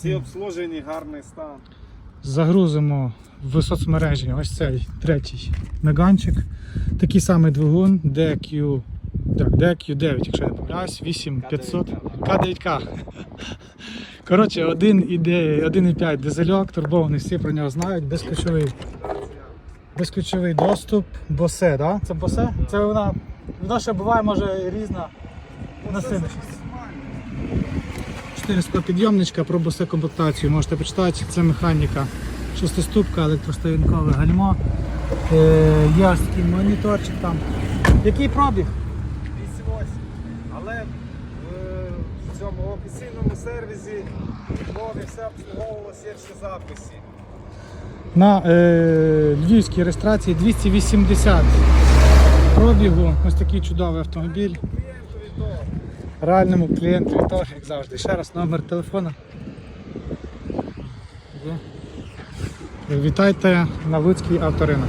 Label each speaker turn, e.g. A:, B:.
A: Всі обслужені, гарний стан.
B: Загрузимо в соцмережі ось цей третій меганчик. Такий самий двигун DQ, так, DQ9, якщо я не помиляюсь, 8500 К9К. Коротше, 1,5 дизельок, турбований, всі про нього знають, безключовий, безключовий доступ, босе, да? Це босе? Це вона, вона ще буває, може різна насильність. 400 підйомничка про комплектацію можете почитати. Це механіка, шестиступка, електростоянкове гальмо. Е, такий моніторчик там. Який пробіг?
A: 208. Але е, в цьому офіційному сервісі Львові все обслуговувалося є всі записі.
B: На е, львівській реєстрації 280 пробігу. Ось такий чудовий автомобіль. Реальному клієнту теж, як завжди. Ще раз номер телефона. Вітайте на Луцький авторинок.